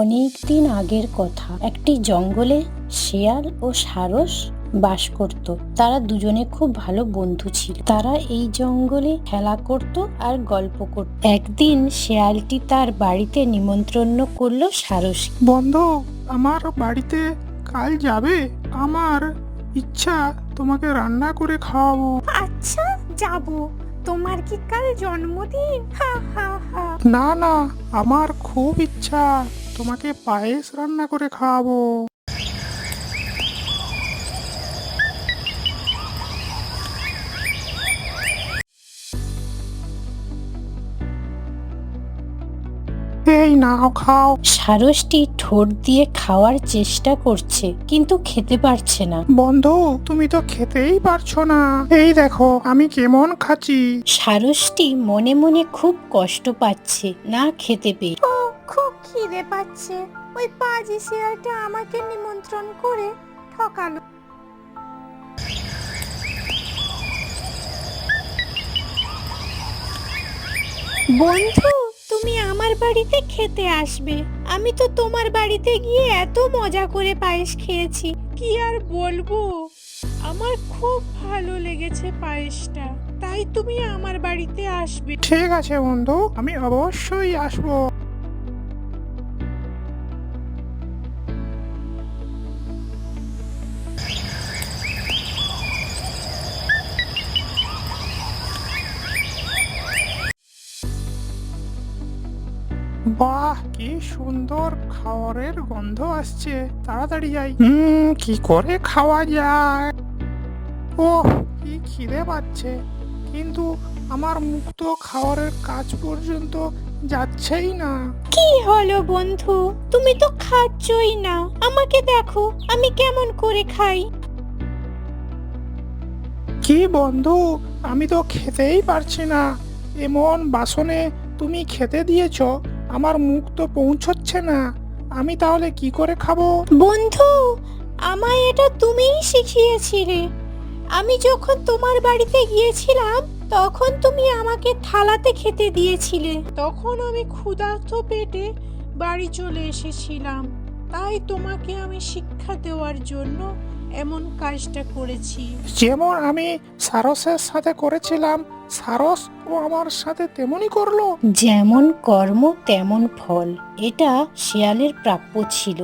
অনেক দিন আগের কথা। একটি জঙ্গলে শেয়াল ও সারস বাস করত। তারা দুজনে খুব ভালো বন্ধু ছিল। তারা এই জঙ্গলে খেলা করত আর গল্প করত। একদিন শেয়ালটি তার বাড়িতে নিমন্ত্রণ করল সারস বন্ধু আমার বাড়িতে কাল যাবে? আমার ইচ্ছা তোমাকে রান্না করে খাওয়াবো। আচ্ছা যাব। তোমার কি কাল জন্মদিন? হা হা হা। না না আমার খুব ইচ্ছা। তোমাকে পায়েস রান্না করে খাওয়াবো। এই নাও খাও। সারসটি ঠোঁট দিয়ে খাওয়ার চেষ্টা করছে কিন্তু খেতে পারছে না। বন্ধু তুমি তো খেতেই পারছ না। এই দেখো আমি কেমন খাচ্ছি। সারসটি মনে মনে খুব কষ্ট পাচ্ছে না খেতে পেয়ে। খিদে পাচ্ছে। ওই পাজি শেয়ালটা আমাকে নিমন্ত্রণ করে ঠকালো। বন্ধু, তুমি আমার বাড়িতে খেতে আসবে। আমি তো তোমার বাড়িতে গিয়ে এত মজা করে পায়েস খেয়েছি। কি আর বলব? আমার খুব ভালো লেগেছে পায়েসটা। তাই তুমি আমার বাড়িতে আসবে। ঠিক আছে বন্ধু, আমি অবশ্যই আসব। বাহ কি সুন্দর খাবারের গন্ধ আসছে। তাড়াতাড়ি যাই। হুম কি করে খাওয়া যায়? ও কি খিদে পাচ্ছে। কিন্তু আমার মুখ তো খাবারের কাজ পর্যন্ত যাচ্ছেই না। কি হলো বন্ধু? তুমি তো খাচ্ছই না। আমাকে দেখো আমি কেমন করে খাই? কি বন্ধু আমি তো খেতেই পারছি না। এমন বাসনে তুমি খেতে দিয়েছ আমার মুখ তো পৌঁছচ্ছে না। আমি তাহলে কি করে খাব? বন্ধু আমায় এটা তুমিই শিখিয়েছিলে। আমি যখন তোমার বাড়িতে গিয়েছিলাম তখন তুমি আমাকে থালাতে খেতে দিয়েছিলে। তখন আমি ক্ষুধার্ত পেটে বাড়ি চলে এসেছিলাম। তাই তোমাকে আমি শিক্ষা দেওয়ার জন্য এমন কাজটা করেছি। যেমন আমি সারসের সাথে করেছিলাম সারস ও আমার সাথে তেমনই করল। যেমন কর্ম তেমন ফল। এটা শেয়ালের প্রাপ্য ছিল।